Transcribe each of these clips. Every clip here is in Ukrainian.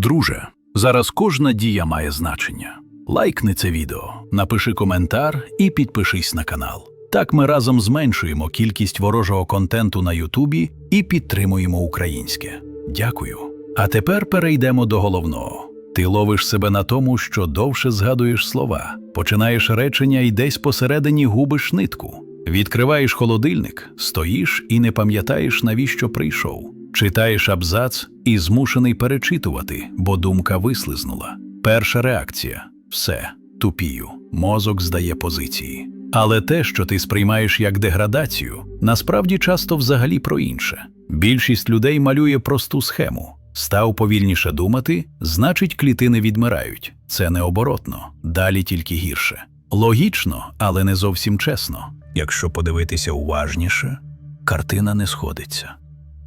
Друже, зараз кожна дія має значення. Лайкни це відео, напиши коментар і підпишись на канал. Так ми разом зменшуємо кількість ворожого контенту на Ютубі і підтримуємо українське. Дякую. А тепер перейдемо до головного. Ти ловиш себе на тому, що довше згадуєш слова, починаєш речення і десь посередині губиш нитку. Відкриваєш холодильник, стоїш і не пам'ятаєш, навіщо прийшов. Читаєш абзац і змушений перечитувати, бо думка вислизнула. Перша реакція все, тупію, мозок здає позиції. Але те, що ти сприймаєш як деградацію, насправді часто взагалі про інше. Більшість людей малює просту схему. Став повільніше думати, значить, клітини відмирають. Це необоротно, далі тільки гірше. Логічно, але не зовсім чесно. Якщо подивитися уважніше, картина не сходиться.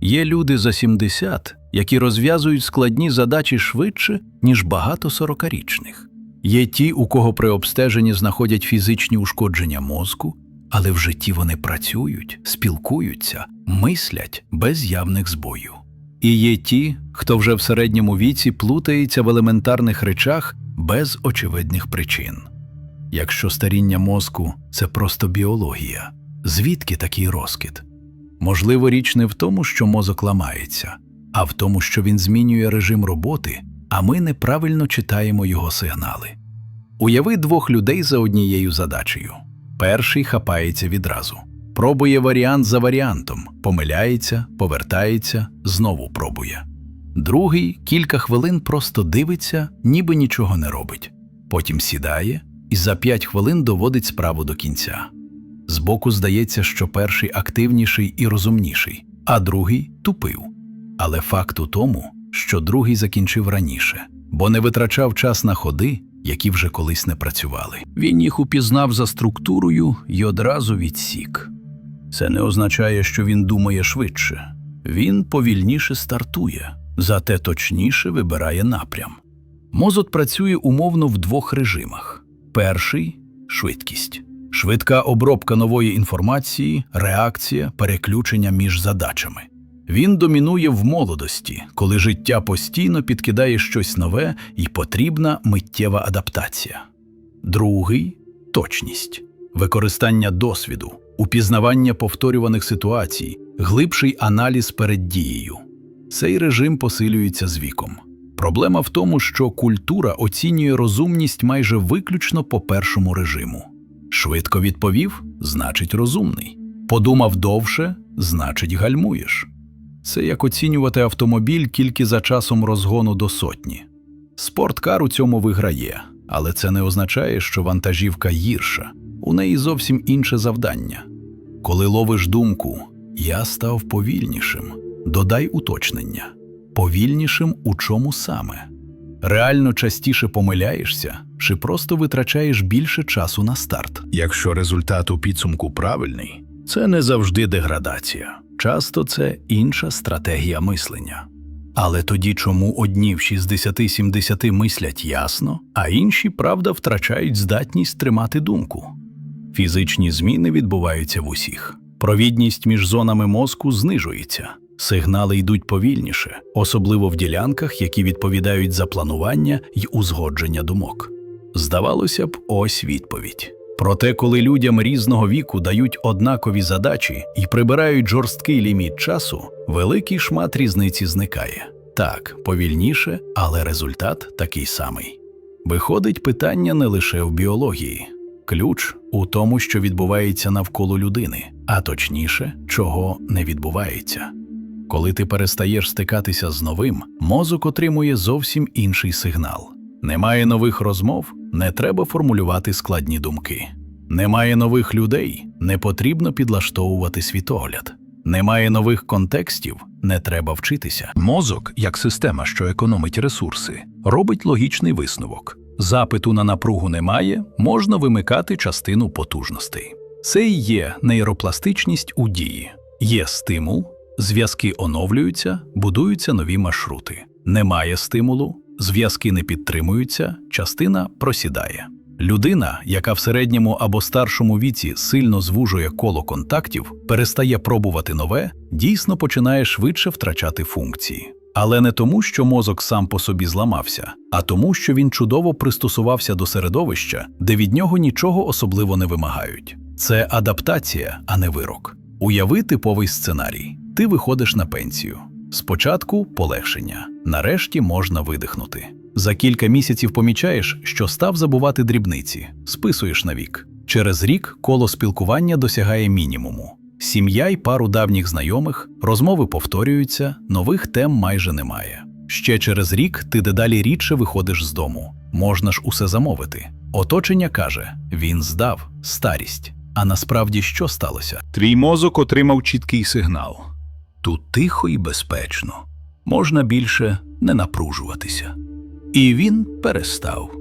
Є люди за 70, які розв'язують складні задачі швидше, ніж багато сорокарічних. Є ті, у кого при обстеженні знаходять фізичні ушкодження мозку, але в житті вони працюють, спілкуються, мислять без явних збоїв. І є ті, хто вже в середньому віці плутається в елементарних речах без очевидних причин. Якщо старіння мозку це просто біологія, звідки такий розкид? Можливо, річ не в тому, що мозок ламається, а в тому, що він змінює режим роботи, а ми неправильно читаємо його сигнали. Уяви двох людей за однією задачею. Перший хапається відразу, пробує варіант за варіантом, помиляється, повертається, знову пробує. Другий кілька хвилин просто дивиться, ніби нічого не робить. Потім сідає і за п'ять хвилин доводить справу до кінця. Збоку здається, що перший активніший і розумніший, а другий тупив. Але факт у тому, що другий закінчив раніше, бо не витрачав час на ходи, які вже колись не працювали. Він їх упізнав за структурою і одразу відсік. Це не означає, що він думає швидше. Він повільніше стартує, зате точніше вибирає напрям. Мозок працює умовно в двох режимах: перший швидкість, швидка обробка нової інформації, реакція, переключення між задачами. Він домінує в молодості, коли життя постійно підкидає щось нове і потрібна миттєва адаптація. Другий точність, використання досвіду, упізнавання повторюваних ситуацій, глибший аналіз перед дією. Цей режим посилюється з віком. Проблема в тому, що культура оцінює розумність майже виключно по першому режиму. Швидко відповів значить розумний. Подумав довше значить гальмуєш. Це як оцінювати автомобіль тільки за часом розгону до сотні. Спорткар у цьому виграє, але це не означає, що вантажівка гірша. У неї зовсім інше завдання. Коли ловиш думку, я став повільнішим, додай уточнення. Повільнішим у чому саме? Реально частіше помиляєшся чи просто витрачаєш більше часу на старт? Якщо результат у підсумку правильний, це не завжди деградація. Часто це інша стратегія мислення. Але тоді чому одні в 60-70 мислять ясно, а інші, правда, втрачають здатність тримати думку? Фізичні зміни відбуваються в усіх. Провідність між зонами мозку знижується, сигнали йдуть повільніше, особливо в ділянках, які відповідають за планування й узгодження думок. Здавалося б, ось відповідь. Проте, коли людям різного віку дають однакові задачі і прибирають жорсткий ліміт часу, великий шмат різниці зникає. Так, повільніше, але результат такий самий. Виходить питання не лише в біології, ключ у тому, що відбувається навколо людини, а точніше, чого не відбувається. Коли ти перестаєш стикатися з новим, мозок отримує зовсім інший сигнал. Немає нових розмов, не треба формулювати складні думки. Немає нових людей, не потрібно підлаштовувати світогляд. Немає нових контекстів, не треба вчитися. Мозок, як система, що економить ресурси, робить логічний висновок. Запиту на напругу немає, можна вимикати частину потужностей. Це і є нейропластичність у дії. Є стимул, зв'язки оновлюються, будуються нові маршрути. Немає стимулу, зв'язки не підтримуються, частина просідає. Людина, яка в середньому або старшому віці сильно звужує коло контактів, перестає пробувати нове, дійсно починає швидше втрачати функції. Але не тому, що мозок сам по собі зламався, а тому, що він чудово пристосувався до середовища, де від нього нічого особливо не вимагають. Це адаптація, а не вирок. Уяви типовий сценарій: ти виходиш на пенсію. Спочатку полегшення, нарешті можна видихнути. За кілька місяців помічаєш, що став забувати дрібниці, списуєш на вік. Через рік коло спілкування досягає мінімуму. Сім'я й пару давніх знайомих, розмови повторюються, нових тем майже немає. Ще через рік ти дедалі рідше виходиш з дому. Можна ж усе замовити. Оточення каже: він здав старість. А насправді що сталося? Твій мозок отримав чіткий сигнал. Тут тихо і безпечно, можна більше не напружуватися. І він перестав.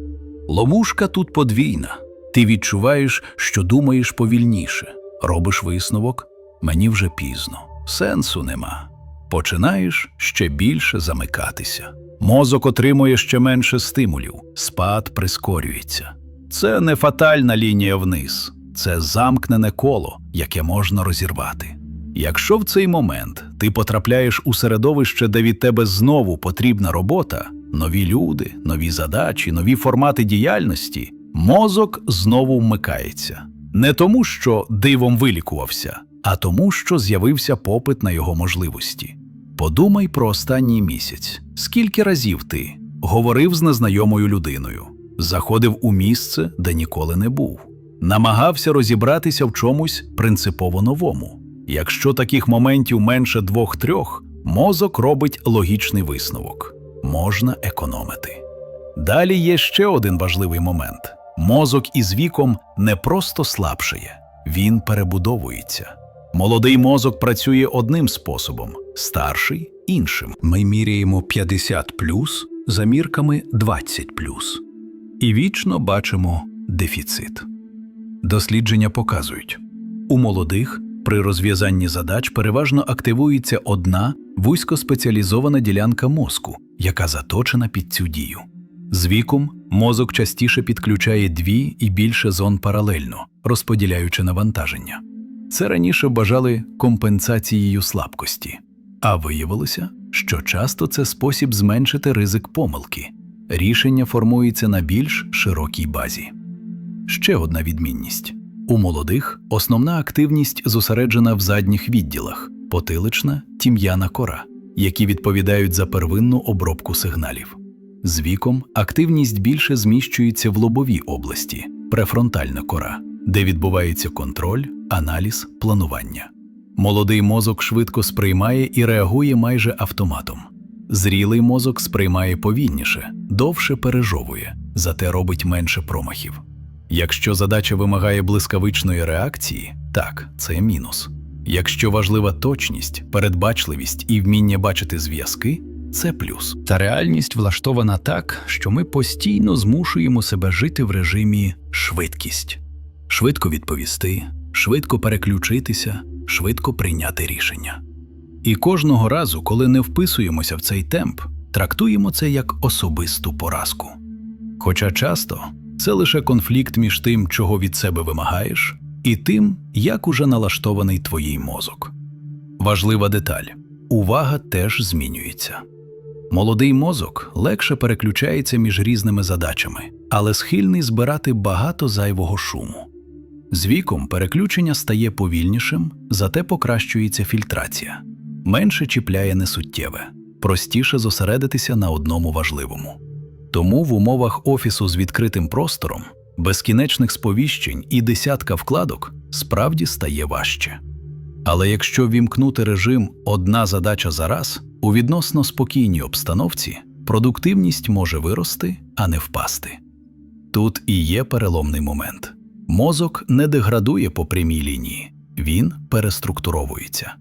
Ловушка тут подвійна. Ти відчуваєш, що думаєш повільніше, робиш висновок, мені вже пізно, сенсу нема. Починаєш ще більше замикатися. Мозок отримує ще менше стимулів, спад прискорюється. Це не фатальна лінія вниз, це замкнене коло, яке можна розірвати. Якщо в цей момент ти потрапляєш у середовище, де від тебе знову потрібна робота, нові люди, нові задачі, нові формати діяльності, мозок знову вмикається. Не тому, що дивом вилікувався, а тому, що з'явився попит на його можливості. Подумай про останній місяць. Скільки разів ти говорив з незнайомою людиною, заходив у місце, де ніколи не був, намагався розібратися в чомусь принципово новому. Якщо таких моментів менше двох-трьох, мозок робить логічний висновок можна економити. Далі є ще один важливий момент: мозок із віком не просто слабшає, він перебудовується. Молодий мозок працює одним способом, старший іншим. Ми міряємо 50 за мірками 20 і вічно бачимо дефіцит. Дослідження показують, у молодих при розв'язанні задач переважно активується одна вузькоспеціалізована ділянка мозку, яка заточена під цю дію. З віком мозок частіше підключає дві і більше зон паралельно, розподіляючи навантаження. Це раніше вважали компенсацією слабкості, а виявилося, що часто це спосіб зменшити ризик помилки. Рішення формується на більш широкій базі. Ще одна відмінність. У молодих основна активність зосереджена в задніх відділах потилична, тім'яна кора, які відповідають за первинну обробку сигналів. З віком активність більше зміщується в лобовій області, префронтальна кора, де відбувається контроль, аналіз, планування. Молодий мозок швидко сприймає і реагує майже автоматом. Зрілий мозок сприймає повільніше, довше пережовує, зате робить менше промахів. Якщо задача вимагає блискавичної реакції, так, це мінус. Якщо важлива точність, передбачливість і вміння бачити зв'язки, це плюс. Та реальність влаштована так, що ми постійно змушуємо себе жити в режимі швидкість, швидко відповісти, швидко переключитися, швидко прийняти рішення. І кожного разу, коли не вписуємося в цей темп, трактуємо це як особисту поразку. Хоча часто це лише конфлікт між тим, чого від себе вимагаєш, і тим, як уже налаштований твій мозок. Важлива деталь увага теж змінюється. Молодий мозок легше переключається між різними задачами, але схильний збирати багато зайвого шуму. З віком переключення стає повільнішим, зате покращується фільтрація, менше чіпляє несуттєве, простіше зосередитися на одному важливому. Тому в умовах офісу з відкритим простором, безкінечних сповіщень і десятка вкладок справді стає важче. Але якщо вімкнути режим одна задача за раз, у відносно спокійній обстановці продуктивність може вирости, а не впасти. Тут і є переломний момент. Мозок не деградує по прямій лінії, він переструктуровується.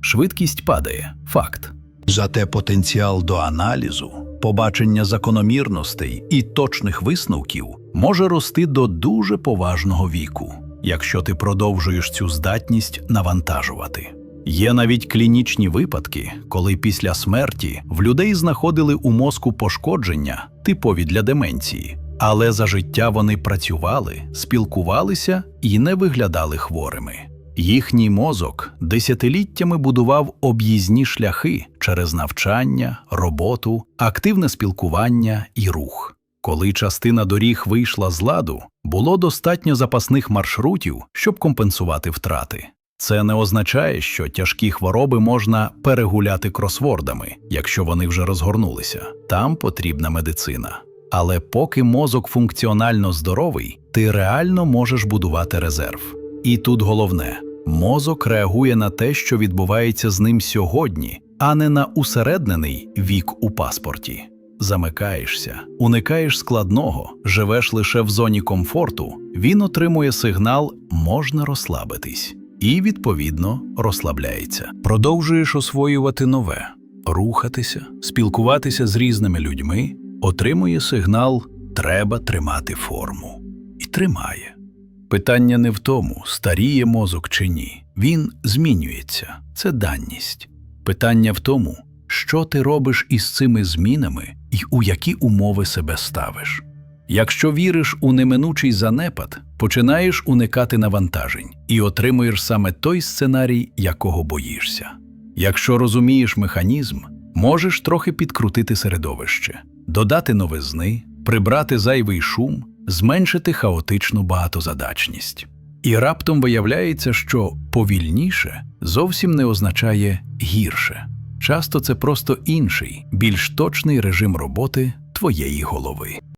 Швидкість падає факт. Зате потенціал до аналізу, побачення закономірностей і точних висновків може рости до дуже поважного віку, якщо ти продовжуєш цю здатність навантажувати. Є навіть клінічні випадки, коли після смерті в людей знаходили у мозку пошкодження, типові для деменції, але за життя вони працювали, спілкувалися і не виглядали хворими. Їхній мозок десятиліттями будував об'їзні шляхи через навчання, роботу, активне спілкування і рух. Коли частина доріг вийшла з ладу, було достатньо запасних маршрутів, щоб компенсувати втрати. Це не означає, що тяжкі хвороби можна перегуляти кросвордами, якщо вони вже розгорнулися. Там потрібна медицина. Але поки мозок функціонально здоровий, ти реально можеш будувати резерв. І тут головне мозок реагує на те, що відбувається з ним сьогодні, а не на усереднений вік у паспорті. Замикаєшся, уникаєш складного, живеш лише в зоні комфорту, він отримує сигнал можна розслабитись і, відповідно, розслабляється. Продовжуєш освоювати нове, рухатися, спілкуватися з різними людьми, отримує сигнал треба тримати форму. І тримає. Питання не в тому, старіє мозок чи ні. Він змінюється, це даність. Питання в тому, що ти робиш із цими змінами і у які умови себе ставиш. Якщо віриш у неминучий занепад, починаєш уникати навантажень і отримуєш саме той сценарій, якого боїшся. Якщо розумієш механізм, можеш трохи підкрутити середовище, додати новизни, прибрати зайвий шум, зменшити хаотичну багатозадачність. І раптом виявляється, що повільніше зовсім не означає гірше. Часто це просто інший, більш точний режим роботи твоєї голови.